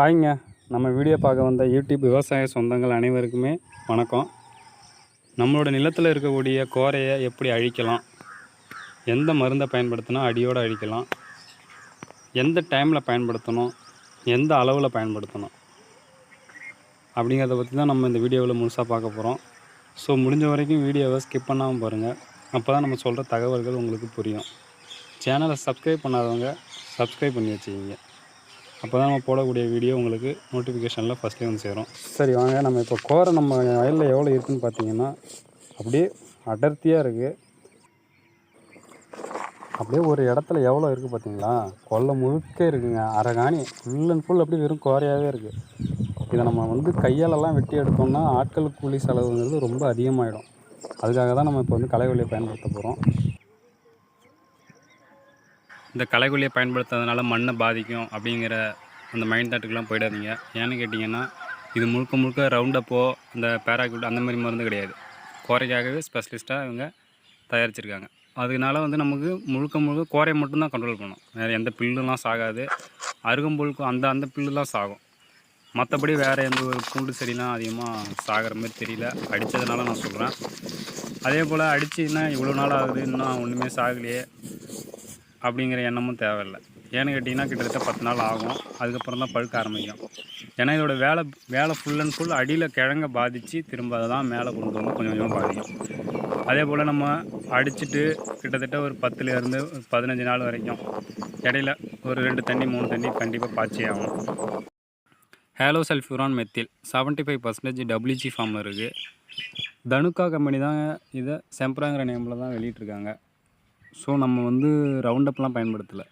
ஹாய்ங்க. நம்ம வீடியோ பார்க்க வந்த யூடியூப் விவசாய சொந்தங்கள் அனைவருக்குமே வணக்கம். நம்மளோட நிலத்தில் இருக்கக்கூடிய கோரையை எப்படி அழிக்கலாம்? எந்த மருந்தை பயன்படுத்தினா அடியோடு அழிக்கலாம். எந்த டைமில் பயன்படுத்தணும்? எந்த அளவில் பயன்படுத்தணும்? அப்படிங்கிறத பற்றி தான் நம்ம இந்த வீடியோவில் முழுசாக பார்க்க போகிறோம் ஸோ முடிஞ்ச வரைக்கும் வீடியோவை ஸ்கிப் பண்ணாமல் பாருங்கள் அப்போ தான் நம்ம சொல்கிற தகவல்கள் உங்களுக்கு புரியும். சேனலை சப்ஸ்கிரைப் பண்ணாதவங்க சப்ஸ்கிரைப் பண்ணி வச்சுக்கிங்க. அப்போ தான் நம்ம போடக்கூடிய வீடியோ உங்களுக்கு நோட்டிஃபிகேஷனில் ஃபஸ்ட்டே வந்து சேரும். சரி வாங்க. நம்ம இப்போ கோரை நம்ம வயலில் எவ்வளோ இருக்குதுன்னு பார்த்தீங்கன்னா அப்படியே அடர்த்தியாக இருக்குது அப்படியே ஒரு இடத்துல எவ்வளோ இருக்குது பார்த்தீங்களா? கொல்லை முழுக்க இருக்குங்க. அரகாணி ஃபுல் அண்ட் ஃபுல் அப்படியே வெறும் கோரையாகவே இருக்குது இதை நம்ம வந்து கையாலெல்லாம் வெட்டி எடுத்தோம்னா ஆட்கள் கூலி செலவுங்கிறது ரொம்ப அதிகமாகிடும் அதுக்காக தான் நம்ம இப்போ வந்து களைவெளியை பயன்படுத்த போகிறோம் இந்த களைக்கொல்லியை பயன்படுத்துறதுனால மண்ணை பாதிக்கும் அப்படிங்கிற அந்த மைண்ட் தாட்டுக்கெலாம் போயிடாதீங்க. ஏன்னு கேட்டிங்கன்னா இது முழுக்க முழுக்க ரவுண்டப்போ இந்த பேராக்யூட் அந்த மாதிரி மருந்து கிடையாது. கோரைக்காகவே ஸ்பெஷலிஸ்ட்டாக இவங்க தயாரிச்சிருக்காங்க. அதனால வந்து நமக்கு முழுக்க முழுக்க கோரையை மட்டும்தான் கண்ட்ரோல் பண்ணும் வேறு எந்த பில்லுலாம் சாகாது. அருகம்புழுக்கும் அந்த அந்த பில்லுலாம் சாகும். மற்றபடி வேறு எந்த ஒரு பூண்டு செடிலாம் அதிகமாக சாகிற மாதிரி தெரியல. அடித்ததுனால நான் சொல்கிறேன் அதே போல் அடிச்சுன்னா இவ்வளோ நாள் ஆகுது. இன்னும் ஒன்றுமே சாகலையே. அப்படிங்கிற எண்ணமும் தேவையில்லை. ஏன்னு கேட்டிங்கன்னா கிட்டத்தட்ட பத்து நாள் ஆகும். அதுக்கப்புறம் தான் பழுக்க ஆரம்பிக்கும். ஏன்னா இதோட வேலை வேலை ஃபுல் அண்ட் ஃபுல் அடியில் கிழங்க பாதித்து திரும்ப அதை தான் மேலே கொண்டு வந்து கொஞ்சம் கொஞ்சமாக பாதிக்கும். அதே போல் நம்ம அடிச்சுட்டு கிட்டத்தட்ட ஒரு பத்துலேருந்து ஒரு பதினஞ்சு நாள் வரைக்கும் இடையில ஒரு ரெண்டு தண்ணி மூணு தண்ணி கண்டிப்பாக பாய்ச்சி ஆகும் halosulfuron methyl seventy five percentage WG ஃபார்மில் இருக்குது தனுக்கா கம்பெனி தான் இதை செம்பராங்கிற நேமில் தான் வெளியிட்ருக்காங்க ஸோ நம்ம வந்து ரவுண்டப்லாம் பயன்படுத்தலை.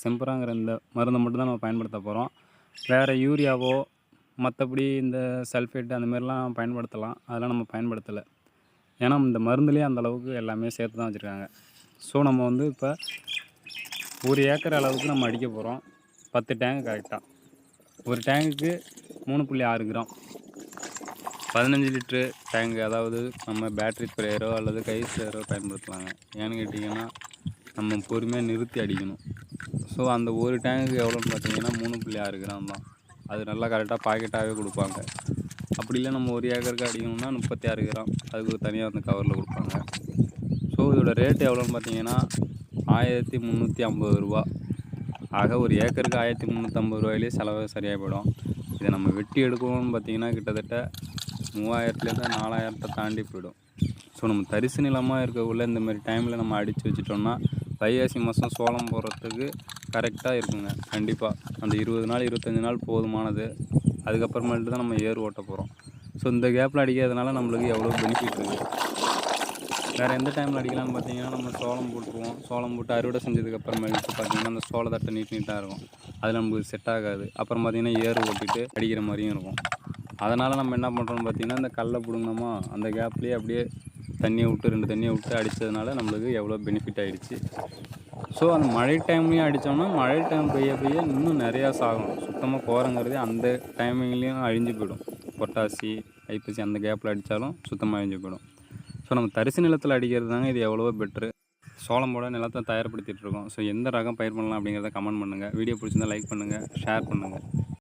செம்பராங்கிற இந்த மருந்தை மட்டும் தான் நம்ம பயன்படுத்த போகிறோம் வேறு யூரியாவோ மற்றபடி இந்த சல்ஃபேட் அந்த மாதிரிலாம் பயன்படுத்தலாம். அதெல்லாம் நம்ம பயன்படுத்தலை. ஏன்னா இந்த மருந்துலேயே அந்த அளவுக்கு எல்லாமே சேர்த்து தான் வச்சுருக்காங்க. ஸோ நம்ம வந்து இப்போ ஒரு ஏக்கர் அளவுக்கு நம்ம அடிக்க போகிறோம் பத்து டேங்க் கரெக்டாக ஒரு டேங்குக்கு மூணு புள்ளி ஆறு கிராம். பதினஞ்சு லிட்ரு டேங்க் அதாவது நம்ம பேட்ரி ஸ்ப்ரேயரோ அல்லது கை ஸ்ப்ரேயரோ பயன்படுத்தலாங்க. ஏன்னு கேட்டிங்கன்னா நம்ம பொறுமையாக நிறுத்தி அடிக்கணும். ஸோ அந்த ஒரு டேங்குக்கு எவ்வளோன்னு பார்த்தீங்கன்னா மூணு புள்ளி ஆறு கிராம் தான். அது நல்லா கரெக்டாக பாக்கெட்டாகவே கொடுப்பாங்க. அப்படி இல்லை நம்ம ஒரு ஏக்கருக்கு அடிக்கணும்னா முப்பத்தி ஆறு கிராம். அதுக்கு தனியாக அந்த கவரில் கொடுப்பாங்க. ஸோ இதோட ரேட்டு எவ்வளோன்னு பார்த்தீங்கன்னா ஆயிரத்தி முந்நூற்றி ஐம்பது ரூபா. ஆக ஒரு ஏக்கருக்கு ஆயிரத்தி முந்நூற்றம்பது ரூபாயிலே செலவு சரியாக போயிடும். இதை நம்ம வெட்டி எடுக்கணும்னு பார்த்தீங்கன்னா கிட்டத்தட்ட மூவாயிரத்துலேருந்து நாலாயிரத்தை தாண்டி போயிடும். ஸோ நம்ம தரிசு நிலமாக இருக்கக்குள்ள இந்த மாதிரி டைமில் நம்ம அடித்து வச்சிட்டோம்னா வைகாசி மாதம் சோளம் போடுறதுக்கு கரெக்டாக இருக்குங்க. கண்டிப்பாக அந்த இருபது நாள் இருபத்தஞ்சி நாள் போதுமானது. அதுக்கப்புறமேட்டு தான் நம்ம ஏர் ஓட்ட போகிறோம் ஸோ இந்த கேப்பில் அடிக்கிறதுனால நம்மளுக்கு எவ்வளோ பெனிஃபிட் இருக்குது வேறு எந்த டைமில் அடிக்கலாம்னு பார்த்தீங்கன்னா நம்ம சோளம் போட்டுருவோம். சோளம் போட்டு அறுவடை செஞ்சதுக்கப்புறமேட்டு பார்த்தீங்கன்னா அந்த சோளத்தட்டை நீட் நீட்டாக இருக்கும். அது நமக்கு செட் ஆகாது. அப்புறம் பார்த்தீங்கன்னா ஏர் ஓட்டிட்டு அடிக்கிற மாதிரியும் இருக்கும். அதனால் நம்ம என்ன பண்ணுறோம்னு பார்த்திங்கன்னா இந்த கல்லை பிடுங்கினோமா அந்த கேப்லேயே அப்படியே தண்ணியை விட்டு ரெண்டு தண்ணியை விட்டு அடித்ததுனால நம்மளுக்கு எவ்வளோ பெனிஃபிட் ஆகிடுச்சு ஸோ அந்த மழை டைம்லேயும் அடித்தோம்னா மழை டைம் பெய்ய பெய்ய இன்னும் நிறையா சாகும். சுத்தமாக கோரங்கிறதே அந்த டைமிங்லேயும் அழிஞ்சு போயிடும். பொட்டாசி ஐப்பசி அந்த கேப்பில் அடித்தாலும் சுத்தமாக அழிஞ்சு போயிடும். ஸோ நம்ம தரிசு நிலத்தில் அடிக்கிறது தாங்க இது எவ்வளவோ பெட்ரு சோளம் போட நிலத்தை தயார்படுத்திகிட்ருக்கோம் ஸோ எந்த ரகம் பயிர் பண்ணலாம் அப்படிங்கிறத கமெண்ட் பண்ணுங்கள் வீடியோ பிடிச்சிருந்தா லைக் பண்ணுங்கள் ஷேர் பண்ணுங்கள்